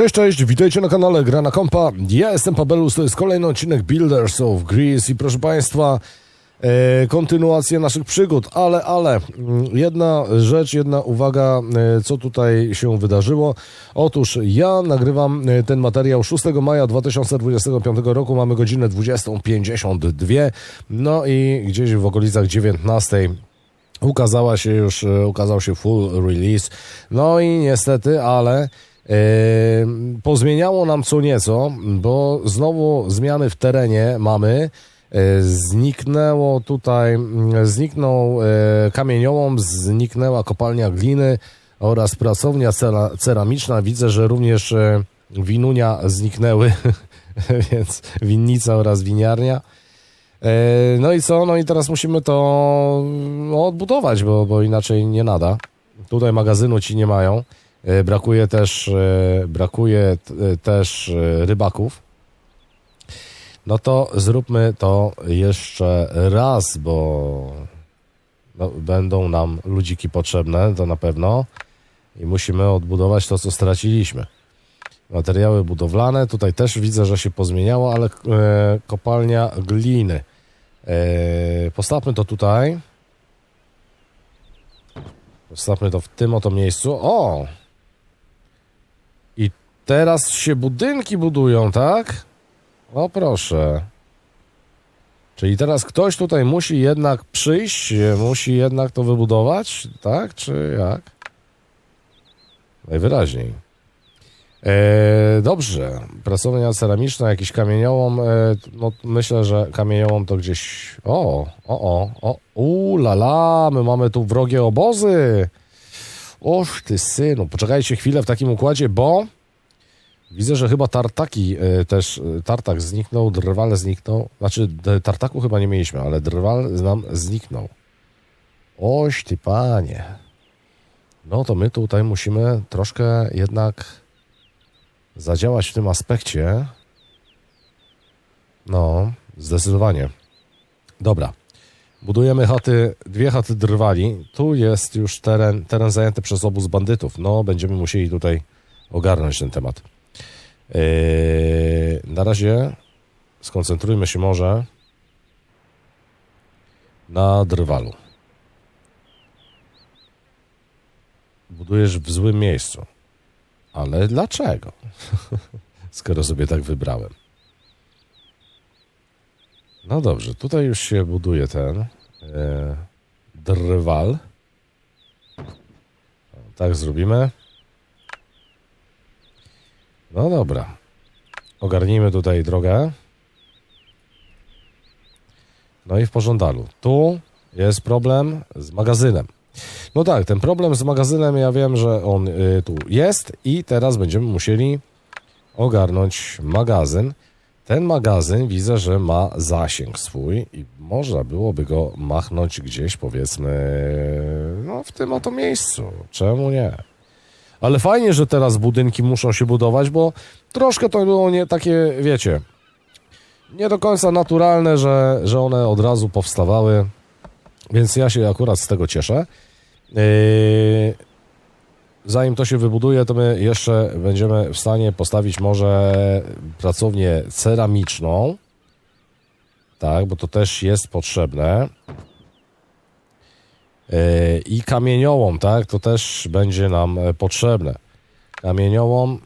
Cześć, cześć, witajcie na kanale Gra na Kompa. Ja jestem Pabelus, to jest kolejny odcinek Builders of Greece i proszę Państwa, e, kontynuacja naszych przygód, ale, ale, mm, jedna rzecz, jedna uwaga, e, co tutaj się wydarzyło. Otóż ja nagrywam e, ten materiał 6 maja 2025 roku, mamy godzinę 20.52, no i gdzieś w okolicach 19 ukazała się już, e, ukazał się full release. No i niestety, ale pozmieniało nam co nieco, bo znowu zmiany w terenie mamy. E, zniknęło tutaj, mm, zniknął e, kamieniołom, zniknęła kopalnia gliny oraz pracownia cera, ceramiczna. Widzę, że również e, winunia zniknęły, więc winnica oraz winiarnia. No i co? No i teraz musimy to no, odbudować, bo, bo inaczej nie nada. Tutaj magazynu ci nie mają. E, Brakuje też, e, brakuje e, też rybaków. No to zróbmy to jeszcze raz, bo no, będą nam ludziki potrzebne, to na pewno. I musimy odbudować to, co straciliśmy. Materiały budowlane, tutaj też widzę, że się pozmieniało, ale e, kopalnia gliny. E, postawmy to tutaj. Postawmy to w tym oto miejscu. O! Teraz się budynki budują, tak? O proszę. Czyli teraz ktoś tutaj musi jednak przyjść, musi jednak to wybudować, tak? Czy jak? Najwyraźniej. E, dobrze. Pracownia ceramiczna, jakiś kamieniołom. E, no, myślę, że kamieniołom to gdzieś. O, o, o, o. U la la, my mamy tu wrogie obozy. Oż ty synu. Poczekajcie chwilę w takim układzie, bo widzę, że chyba tartaki e, też. e, Tartak zniknął, drwal zniknął. Znaczy, tartaku chyba nie mieliśmy, ale drwal nam zniknął. Oś ty panie. No to my tutaj musimy troszkę jednak zadziałać w tym aspekcie. No, zdecydowanie. Dobra. Budujemy chaty, dwie chaty drwali. Tu jest już teren, teren zajęty przez obóz bandytów. No, będziemy musieli tutaj ogarnąć ten temat. Yy, na razie skoncentrujmy się może na drwalu. Budujesz w złym miejscu. Ale dlaczego? Skoro sobie tak wybrałem. No dobrze, tutaj już się buduje ten e, drwal. Tak zrobimy. No dobra. Ogarnijmy tutaj drogę. No i w pożądalu. Tu jest problem z magazynem. No tak, ten problem z magazynem, ja wiem, że on y, tu jest i teraz będziemy musieli ogarnąć magazyn. Ten magazyn widzę, że ma zasięg swój i można byłoby go machnąć gdzieś, powiedzmy, no w tym oto miejscu. Czemu nie? Ale fajnie, że teraz budynki muszą się budować, bo troszkę to było nie takie, wiecie, nie do końca naturalne, że, że one od razu powstawały. Więc ja się akurat z tego cieszę. Yy, zanim to się wybuduje, to my jeszcze będziemy w stanie postawić może pracownię ceramiczną. Tak, bo to też jest potrzebne. Yy, I kamieniołom, tak, to też będzie nam e, potrzebne. Kamieniołom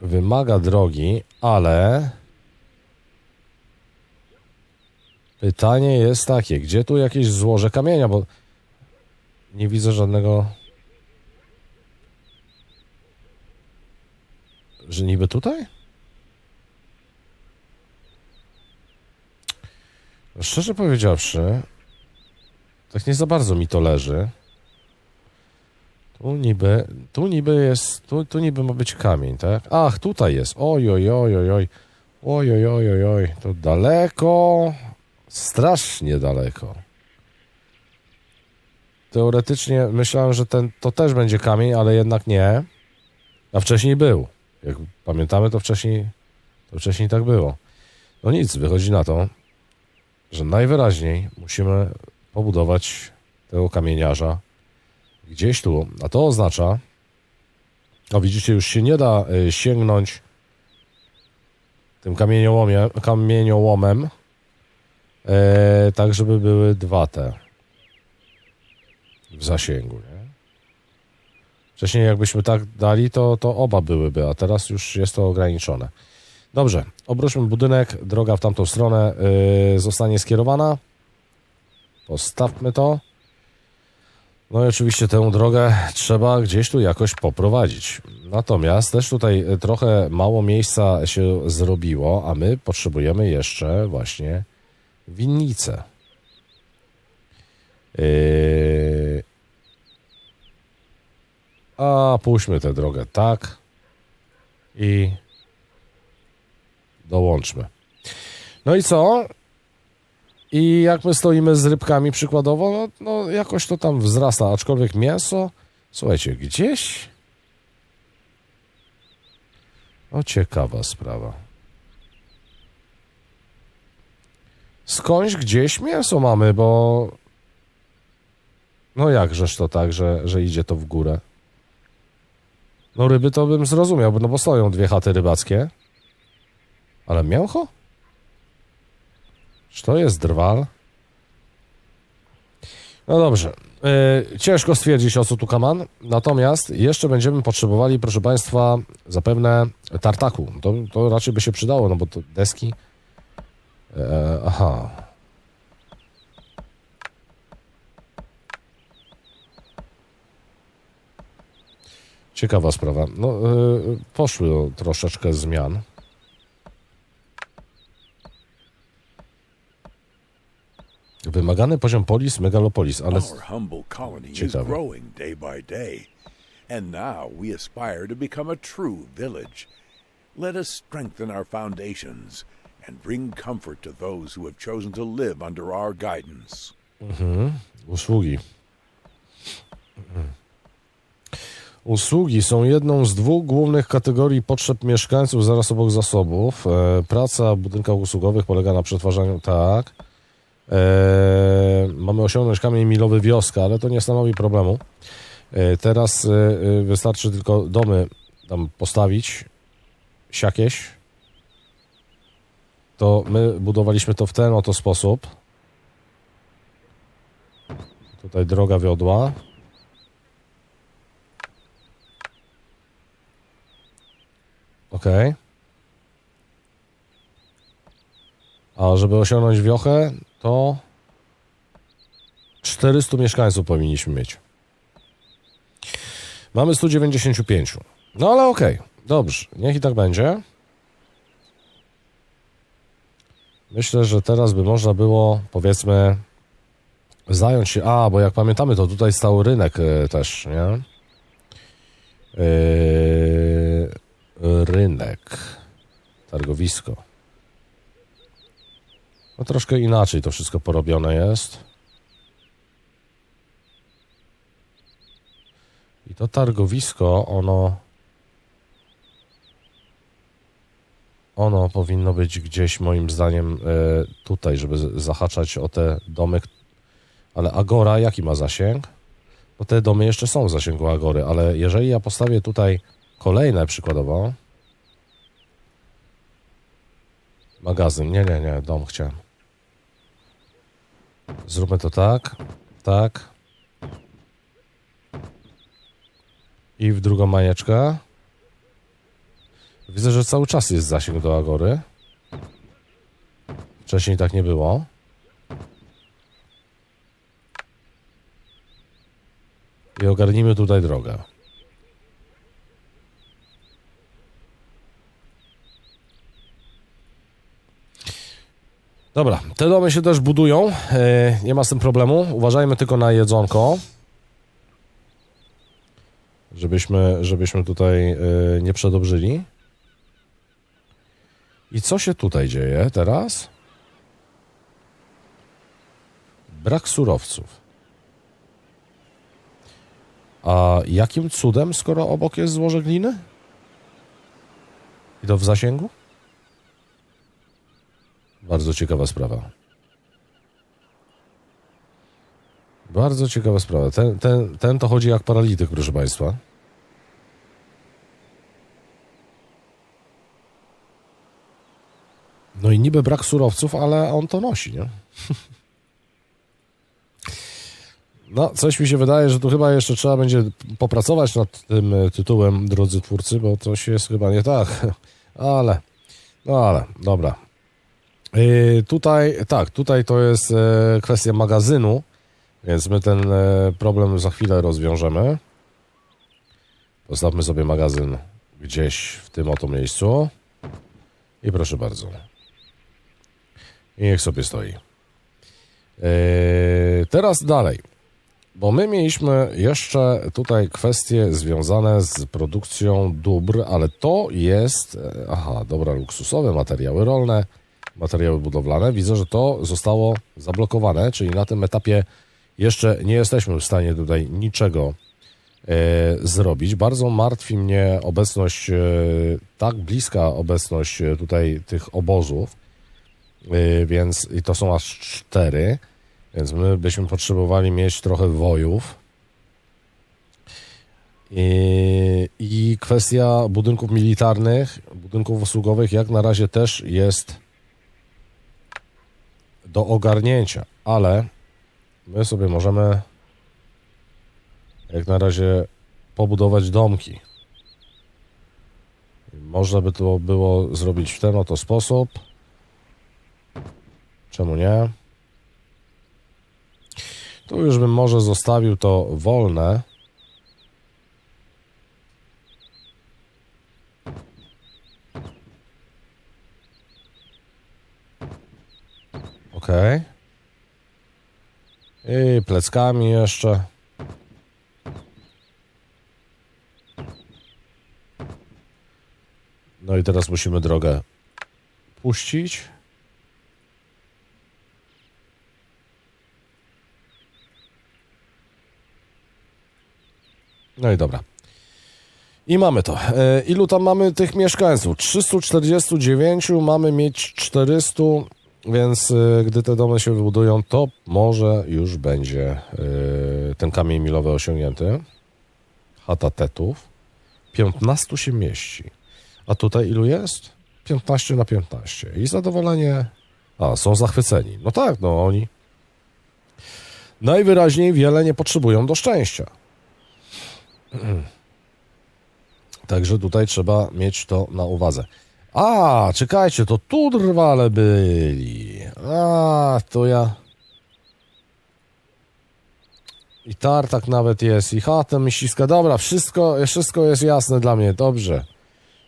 wymaga drogi, ale Pytanie jest takie, gdzie tu jakieś złoże kamienia, bo nie widzę żadnego. Że niby tutaj? Szczerze powiedziawszy, tak nie za bardzo mi to leży. Tu niby, tu niby jest, tu, tu niby ma być kamień, tak? Ach, tutaj jest. Oj, oj, oj, oj, oj. Oj, oj, oj, oj, oj. To daleko. Strasznie daleko. Teoretycznie myślałem, że ten, to też będzie kamień, ale jednak nie. A wcześniej był. Jak pamiętamy, to wcześniej, to wcześniej tak było. No nic, wychodzi na to, że najwyraźniej musimy pobudować tego kamieniarza gdzieś tu. A to oznacza, O, widzicie, już się nie da y, sięgnąć tym kamieniołomem, e, tak żeby były dwa te w zasięgu, nie? Wcześniej jakbyśmy tak dali, to, to oba byłyby, a teraz już jest to ograniczone. Dobrze, obróćmy budynek, droga w tamtą stronę y, zostanie skierowana. Postawmy to. No i oczywiście tę drogę trzeba gdzieś tu jakoś poprowadzić. Natomiast też tutaj y, trochę mało miejsca się zrobiło, a my potrzebujemy jeszcze właśnie winnicę. Yy... A puśćmy tę drogę tak i dołączmy. No i co? I jak my stoimy z rybkami przykładowo, no, no jakoś to tam wzrasta, aczkolwiek mięso, słuchajcie, gdzieś... O, ciekawa sprawa. Skądś gdzieś mięso mamy, bo... No jakżeż to tak, że, że idzie to w górę? No ryby to bym zrozumiał, no bo stoją dwie chaty rybackie. Ale mięcho? Czy to jest drwal? No dobrze. Yy, ciężko stwierdzić, o co tu kaman. Natomiast jeszcze będziemy potrzebowali, proszę Państwa, zapewne tartaku. To, to raczej by się przydało, no bo to deski. E, aha. Ciekawa sprawa. No, yy, poszły troszeczkę zmian. Wymagany poziom polis, megalopolis, ale Ciekawe. growing day by day, and now we aspire to become a true village. Let us strengthen our foundations and bring comfort to those who have chosen to live under our guidance. usługi. Usługi są jedną z dwóch głównych kategorii potrzeb mieszkańców zaraz obok zasobów. E, praca w budynkach usługowych polega na przetwarzaniu, tak. E, mamy osiągnąć kamień milowy wioska, ale to nie stanowi problemu. E, teraz e, wystarczy tylko domy tam postawić, siakieś. To my budowaliśmy to w ten oto sposób. Tutaj droga wiodła. Ok. A żeby osiągnąć wiochę, to 400 mieszkańców powinniśmy mieć. Mamy 195. No ale okej, dobrze, niech i tak będzie. Myślę, że teraz by można było, powiedzmy, zająć się. A, bo jak pamiętamy, to tutaj stał rynek e, też, nie? Yy, rynek, targowisko. No troszkę inaczej to wszystko porobione jest. I to targowisko, ono. Ono powinno być gdzieś, moim zdaniem, e, tutaj, żeby zahaczać o te domy, ale Agora jaki ma zasięg? No te domy jeszcze są w zasięgu Agory, ale jeżeli ja postawię tutaj kolejne przykładowo. Magazyn, nie, nie, nie, dom chciałem. Zróbmy to tak, tak. I w drugą majeczkę. Widzę, że cały czas jest zasięg do Agory. Wcześniej tak nie było. I ogarnijmy tutaj drogę. Dobra, te domy się też budują. e, Nie ma z tym problemu. Uważajmy tylko na jedzonko. Żebyśmy, żebyśmy tutaj e, nie przedobrzyli. I co się tutaj dzieje teraz? Brak surowców. A jakim cudem, skoro obok jest złoże gliny? I to w zasięgu? Bardzo ciekawa sprawa. Bardzo ciekawa sprawa. Ten, ten, ten to chodzi jak paralityk, proszę Państwa. No i niby brak surowców, ale on to nosi, nie? No, coś mi się wydaje, że tu chyba jeszcze trzeba będzie popracować nad tym e, tytułem, drodzy twórcy, bo coś jest chyba nie tak. Ale, no ale, dobra, Yy, tutaj, tak, tutaj to jest e, kwestia magazynu, więc my ten e, problem za chwilę rozwiążemy. Postawmy sobie magazyn gdzieś w tym oto miejscu. I proszę bardzo. I niech sobie stoi. Teraz dalej. Bo my mieliśmy jeszcze tutaj kwestie związane z produkcją dóbr, ale to jest, e, aha, dobra, luksusowe materiały rolne, materiały budowlane. Widzę, że to zostało zablokowane, czyli na tym etapie jeszcze nie jesteśmy w stanie tutaj niczego e, zrobić. Bardzo martwi mnie obecność, e, tak bliska obecność e, tutaj tych obozów, e, więc i to są aż cztery, więc my byśmy potrzebowali mieć trochę wojów. I, I kwestia budynków militarnych, budynków usługowych, jak na razie też jest do ogarnięcia, ale my sobie możemy jak na razie pobudować domki. Można by to było zrobić w ten oto sposób. Czemu nie? Tu już bym może zostawił to wolne. Ok. I pleckami jeszcze. No i teraz musimy drogę puścić. No i dobra. I mamy to. E, ilu tam mamy tych mieszkańców? 349, mamy mieć 400, więc e, gdy te domy się wybudują, to może już będzie e, ten kamień milowy osiągnięty. Chata tetów. 15 się mieści. A tutaj ilu jest? 15 na 15. I zadowolenie. A, są zachwyceni. No tak, no oni. Najwyraźniej wiele nie potrzebują do szczęścia. Także tutaj trzeba mieć to na uwadze. A, czekajcie, to tu drwale byli. A, to ja. I tartak nawet jest, i chatę myśliska. Dobra, wszystko, wszystko jest jasne dla mnie, dobrze.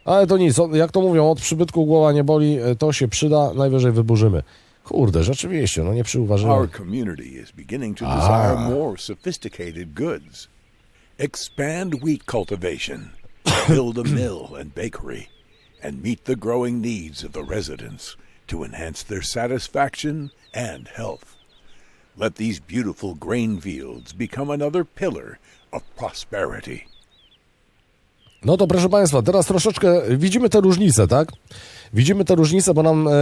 Ale to nic, jak to mówią, od przybytku głowa nie boli, e, to się przyda, najwyżej wyburzymy. Kurde, rzeczywiście, no nie przyuważyłem. Our community is beginning to desire more sophisticated goods. Expand wheat cultivation, build a mill and bakery, and meet the growing needs of the residents to enhance their satisfaction and health. Let these beautiful grain fields become another pillar of prosperity. No to proszę Państwa, teraz troszeczkę widzimy te różnice, tak? Widzimy te różnice, bo nam e,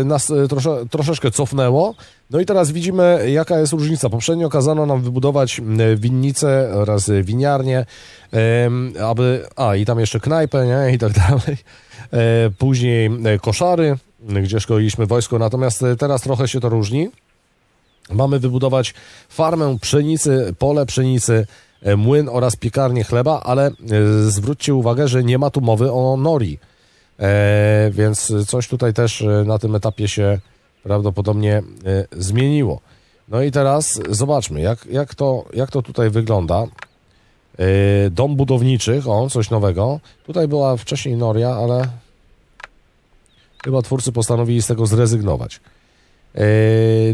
e, nas e, trosze, troszeczkę cofnęło. No i teraz widzimy, jaka jest różnica. Poprzednio kazano nam wybudować e, winnicę oraz e, winiarnię, em, aby. A, i tam jeszcze knajpę, nie? I tak dalej. E, później e, koszary, gdzie szkoliliśmy wojsko. Natomiast e, teraz trochę się to różni. Mamy wybudować farmę pszenicy, pole pszenicy, e, młyn oraz piekarnię chleba, ale e, zwróćcie uwagę, że nie ma tu mowy o nori. E, więc coś tutaj też e, na tym etapie się prawdopodobnie e, zmieniło. No i teraz zobaczmy, jak, jak, to, jak to tutaj wygląda. E, dom budowniczych, o, coś nowego. Tutaj była wcześniej noria, ale chyba twórcy postanowili z tego zrezygnować. E,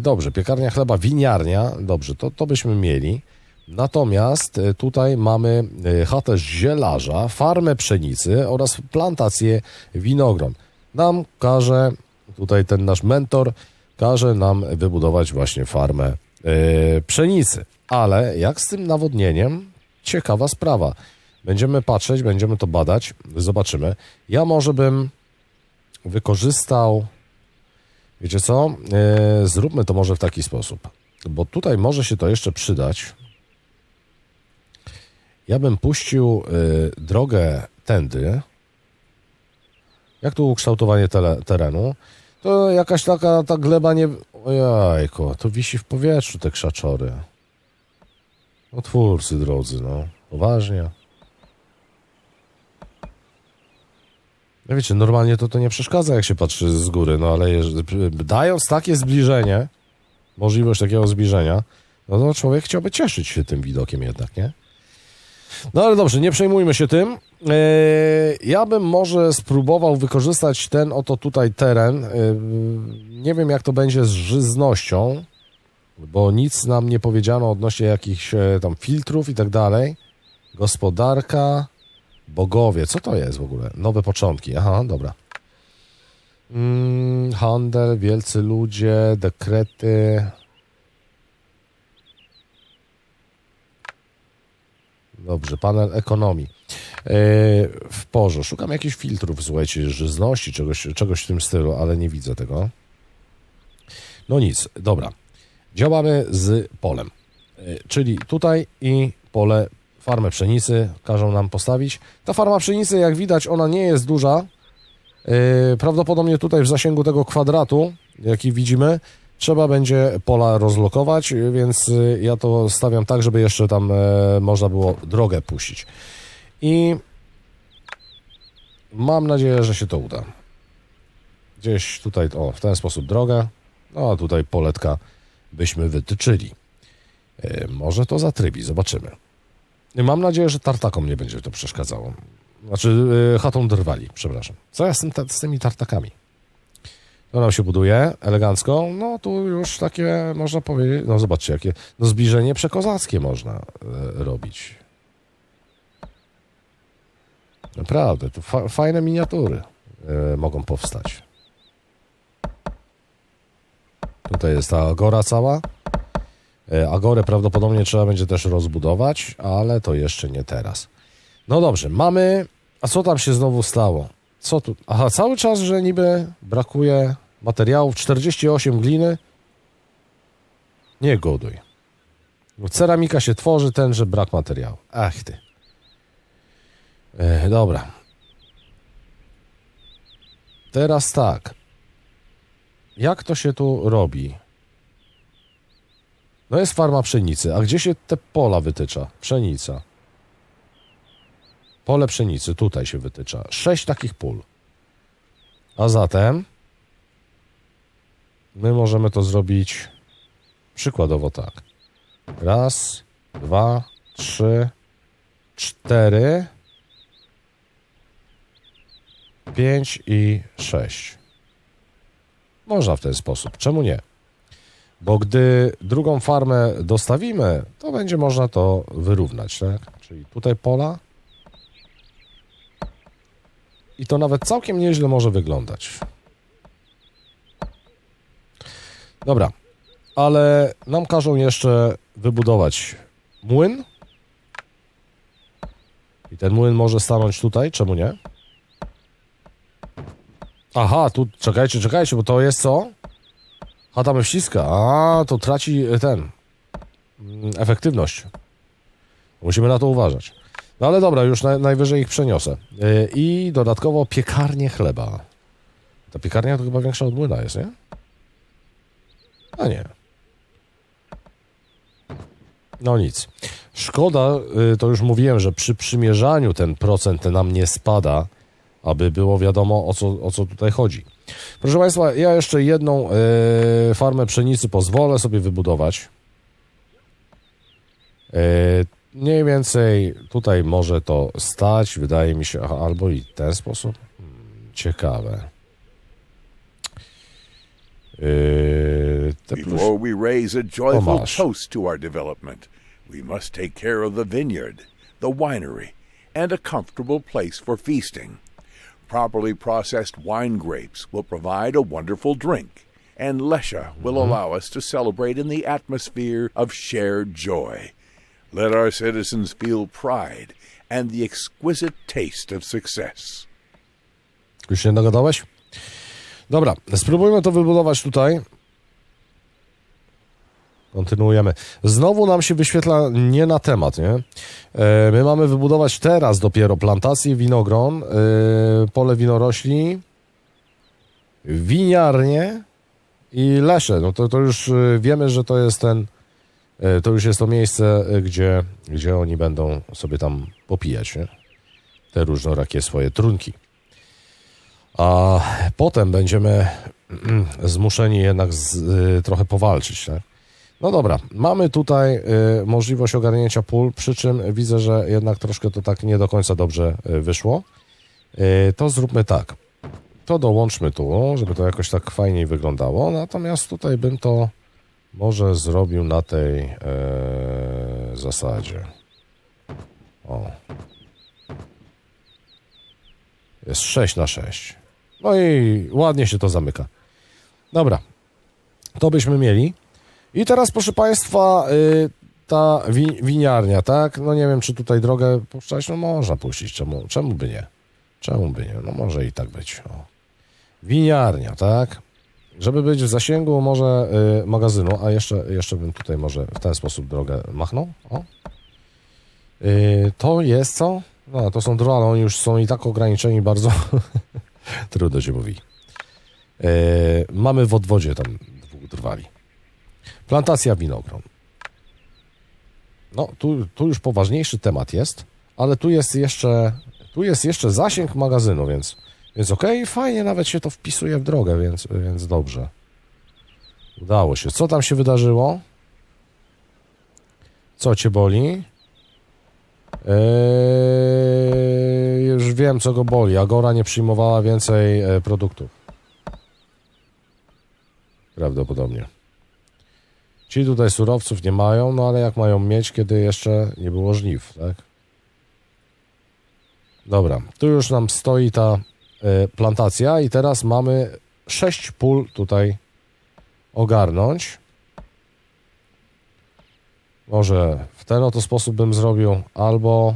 dobrze, piekarnia chleba, winiarnia, dobrze, to, to byśmy mieli. Natomiast e, tutaj mamy e, chatę zielarza, farmę pszenicy oraz plantację winogron. Nam każe, tutaj ten nasz mentor, każe nam wybudować właśnie farmę e, pszenicy. Ale jak z tym nawodnieniem? Ciekawa sprawa. Będziemy patrzeć, będziemy to badać, zobaczymy. Ja może bym wykorzystał Wiecie co? E, zróbmy to może w taki sposób, bo tutaj może się to jeszcze przydać. Ja bym puścił e, drogę tędy. Jak tu ukształtowanie tele, terenu? To jakaś taka ta gleba nie... Ojajko, to wisi w powietrzu te krzaczory. No twórcy drodzy, no. Poważnie. No wiecie, normalnie to to nie przeszkadza, jak się patrzy z góry, no ale dając takie zbliżenie, możliwość takiego zbliżenia, no to człowiek chciałby cieszyć się tym widokiem jednak, nie? No ale dobrze, nie przejmujmy się tym. Eee, ja bym może spróbował wykorzystać ten oto tutaj teren. Eee, nie wiem, jak to będzie z żyznością, bo nic nam nie powiedziano odnośnie jakichś e, tam filtrów i tak dalej. Gospodarka, bogowie. Co to jest w ogóle? Nowe początki. Aha, dobra. Mm, handel, wielcy ludzie, dekrety. Dobrze, panel ekonomii. Yy, w porze. Szukam jakichś filtrów, słuchajcie, żyzności, czegoś, czegoś w tym stylu, ale nie widzę tego. No nic, dobra. Działamy z polem. Yy, czyli tutaj i pole, farmę pszenicy każą nam postawić. Ta farma pszenicy, jak widać, ona nie jest duża. Yy, prawdopodobnie tutaj w zasięgu tego kwadratu, jaki widzimy, trzeba będzie pola rozlokować, więc y, ja to stawiam tak, żeby jeszcze tam e, można było drogę puścić. I mam nadzieję, że się to uda. Gdzieś tutaj, o, w ten sposób drogę, no a tutaj poletka byśmy wytyczyli. E, Może to zatrybi, zobaczymy. Mam nadzieję, że tartakom nie będzie to przeszkadzało. Znaczy, y, chatą drwali, przepraszam. Co ja z, tym, z tymi tartakami? To nam się buduje elegancko. No tu już takie, można powiedzieć, no zobaczcie, jakie no zbliżenie przekozackie można e, robić. Naprawdę, tu fa fajne miniatury e, mogą powstać. Tutaj jest ta agora cała. E, agorę prawdopodobnie trzeba będzie też rozbudować, ale to jeszcze nie teraz. No dobrze, mamy... A co tam się znowu stało? Co tu? Aha, cały czas, że niby brakuje materiałów. 48 gliny. Nie goduj. Ceramika się tworzy, ten, że brak materiału. Ach ty. E, dobra. Teraz tak. Jak to się tu robi? No jest farma pszenicy. A gdzie się te pola wytycza? Pszenica. Pole pszenicy, tutaj się wytycza. Sześć takich pól. A zatem my możemy to zrobić przykładowo tak. Raz, dwa, trzy, cztery, pięć i sześć. Można w ten sposób. Czemu nie? Bo gdy drugą farmę dostawimy, to będzie można to wyrównać, tak? Czyli tutaj pola, i to nawet całkiem nieźle może wyglądać. Dobra, ale nam każą jeszcze wybudować młyn. I ten młyn może stanąć tutaj, czemu nie? Aha, tu czekajcie, czekajcie, bo to jest co? Chata mściska. A, to traci ten mm, efektywność. Musimy na to uważać. No ale dobra, już naj, najwyżej ich przeniosę. Yy, I dodatkowo piekarnię chleba. Ta piekarnia to chyba większa od młyna jest, nie? A nie. No nic. Szkoda, yy, to już mówiłem, że przy przymierzaniu ten procent nam nie spada, aby było wiadomo o co, o co tutaj chodzi. Proszę Państwa, ja jeszcze jedną yy, farmę pszenicy pozwolę sobie wybudować. Mniej więcej tutaj może to stać, wydaje mi się, albo i ten sposób. Hmm, Ciekawe. Yy, te plus... Before we raise a joyful toast to our development, we must take care of the vineyard, the winery, and a comfortable place for feasting. Properly processed wine grapes will provide a wonderful drink, and Lesha will allow us to celebrate in the atmosphere of shared joy. Let our citizens feel pride and the exquisite taste of success. Już się dogadałeś? Dobra, spróbujmy to wybudować tutaj. Kontynuujemy. Znowu nam się wyświetla nie na temat, nie? E, my mamy wybudować teraz dopiero plantację winogron, e, pole winorośli. winiarnię i lesze. No to, to już y, wiemy, że to jest ten, to już jest to miejsce, y, gdzie, gdzie oni będą sobie tam popijać, nie? Te różnorakie swoje trunki. A potem będziemy zmuszeni jednak z, y, trochę powalczyć, tak? No dobra, mamy tutaj y, możliwość ogarnięcia pól, przy czym widzę, że jednak troszkę to tak nie do końca dobrze y, wyszło. Y, to zróbmy tak. To dołączmy tu, żeby to jakoś tak fajniej wyglądało. Natomiast tutaj bym to może zrobił na tej e, zasadzie. O. Jest 6 na 6. No i ładnie się to zamyka. Dobra. To byśmy mieli. I teraz, proszę Państwa, y, ta wi- winiarnia, tak? No nie wiem, czy tutaj drogę puszczać. No można puścić. Czemu, czemu by nie? Czemu by nie? No może i tak być. O. Winiarnia, tak? Żeby być w zasięgu może y, magazynu, a jeszcze, jeszcze bym tutaj może w ten sposób drogę machnął. O. Y, to jest co? No, to są drony, oni już są i tak ograniczeni bardzo. Trudno się mówi. Y, mamy w odwodzie tam dwóch drwali. Plantacja winogron. No, tu, tu już poważniejszy temat jest, ale tu jest jeszcze, tu jest jeszcze zasięg magazynu, więc, więc okej, fajnie nawet się to wpisuje w drogę, więc, więc dobrze. Udało się. Co tam się wydarzyło? Co cię boli? Eee, już wiem, co go boli. Agora nie przyjmowała więcej e, produktów. Prawdopodobnie. Ci tutaj surowców nie mają, no ale jak mają mieć, kiedy jeszcze nie było żniw, tak? Dobra, tu już nam stoi ta plantacja i teraz mamy sześć pól tutaj ogarnąć. Może w ten oto sposób bym zrobił, albo...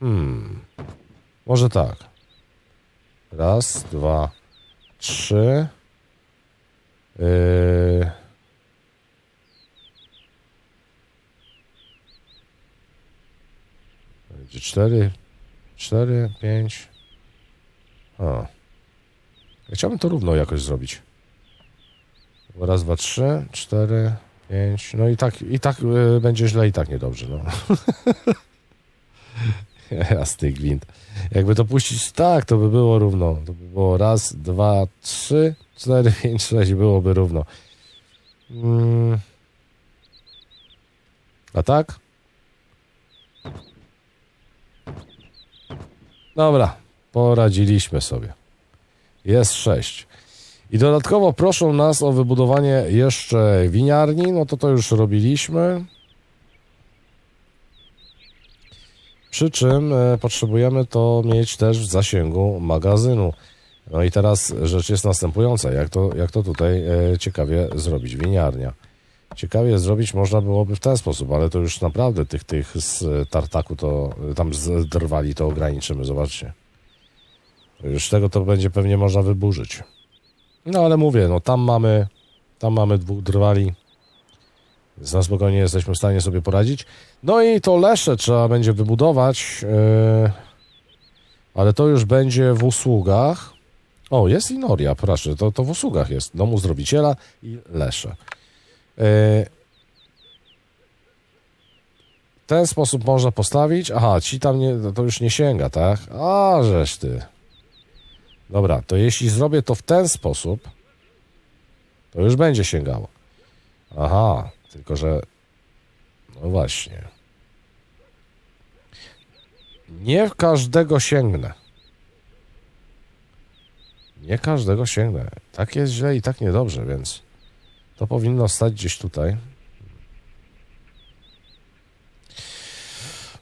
Hmm... Może tak. Raz, dwa, trzy... Yy... Będzie cztery, cztery, pięć. A. Ja chciałbym to równo jakoś zrobić. Raz, dwa, trzy, cztery, pięć. No i tak, i tak y, będzie źle, i tak niedobrze. No. Jasny gwint. Jakby to puścić tak, to by było równo. To by było raz, dwa, trzy, cztery, pięć, sześć, byłoby równo. Mm. A tak? Dobra, poradziliśmy sobie. Jest sześć. I dodatkowo proszą nas o wybudowanie jeszcze winiarni, no to to już robiliśmy. Przy czym e, potrzebujemy to mieć też w zasięgu magazynu. No i teraz rzecz jest następująca. Jak to, jak to tutaj e, ciekawie zrobić? Winiarnia. Ciekawie zrobić można byłoby w ten sposób, ale to już naprawdę tych, tych z tartaku to, tam z drwali to ograniczymy, zobaczcie. Już tego to będzie pewnie można wyburzyć. No ale mówię, no tam mamy, tam mamy dwóch drwali, więc na spokojnie jesteśmy w stanie sobie poradzić. No i to lesze trzeba będzie wybudować, yy, ale to już będzie w usługach. O, jest i Noria, proszę, to, to w usługach jest. Domu zdrowiciela i lesze. W ten sposób można postawić. Aha, ci tam nie, to już nie sięga, tak? A, żeż ty. Dobra, to jeśli zrobię to w ten sposób, to już będzie sięgało. Aha, tylko że. No właśnie. Nie każdego sięgnę. Nie każdego sięgnę. Tak jest źle i tak niedobrze, więc to powinno stać gdzieś tutaj.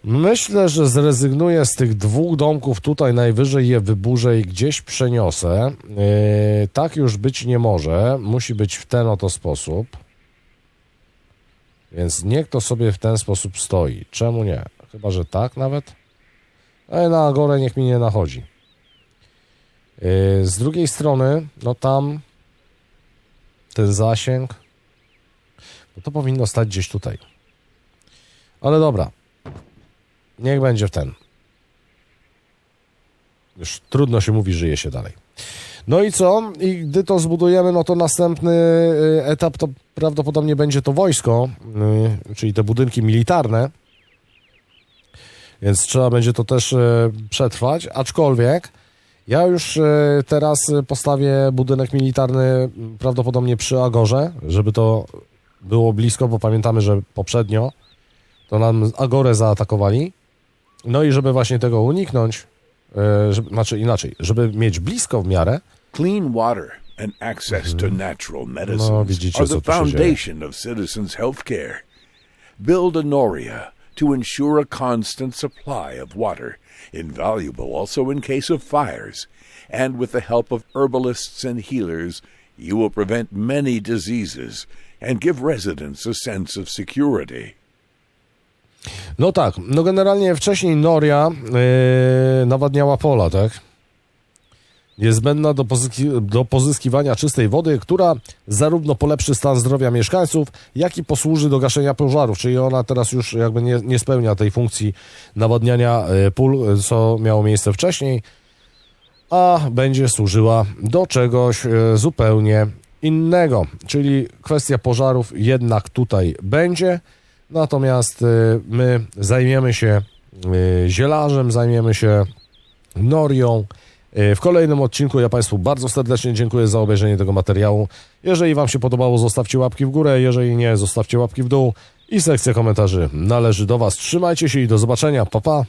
Myślę, że zrezygnuję z tych dwóch domków tutaj, najwyżej je wyburzę i gdzieś przeniosę. Yy, tak już być nie może. Musi być w ten oto sposób. Więc niech to sobie w ten sposób stoi. Czemu nie? Chyba, że tak nawet. Ale na górę niech mi nie nachodzi. Yy, z drugiej strony, no tam ten zasięg, no to powinno stać gdzieś tutaj. Ale dobra. Niech będzie w ten. już trudno się mówi, żyje się dalej. No i co? I gdy to zbudujemy, no to następny y, etap to prawdopodobnie będzie to wojsko, y, czyli te budynki militarne. Więc trzeba będzie to też y, przetrwać, aczkolwiek ja już y, teraz postawię budynek militarny y, prawdopodobnie przy Agorze, żeby to było blisko, bo pamiętamy, że poprzednio to nam Agorę zaatakowali. No i żeby właśnie tego uniknąć, y, żeby, znaczy inaczej, żeby mieć blisko w miarę, Clean water and access to natural medicines No, widzicie, are the foundation of citizens' healthcare. Build a Noria to ensure a constant supply of water, invaluable also in case of fires. And with the help of herbalists and healers, you will prevent many diseases and give residents a sense of security. No tak, no generalnie wcześniej Noria yy, nawadniała pola, tak? Niezbędna do, pozyski- do pozyskiwania czystej wody, która zarówno polepszy stan zdrowia mieszkańców, jak i posłuży do gaszenia pożarów, czyli ona teraz już jakby nie, nie spełnia tej funkcji nawadniania yy, pól, yy, co miało miejsce wcześniej, a będzie służyła do czegoś yy, zupełnie innego, czyli kwestia pożarów jednak tutaj będzie, Natomiast my zajmiemy się zielarzem, zajmiemy się norią. Y, W kolejnym odcinku ja Państwu bardzo serdecznie dziękuję za obejrzenie tego materiału. Jeżeli Wam się podobało, zostawcie łapki w górę, jeżeli nie, zostawcie łapki w dół i sekcja komentarzy należy do Was. Trzymajcie się i do zobaczenia. Pa, pa.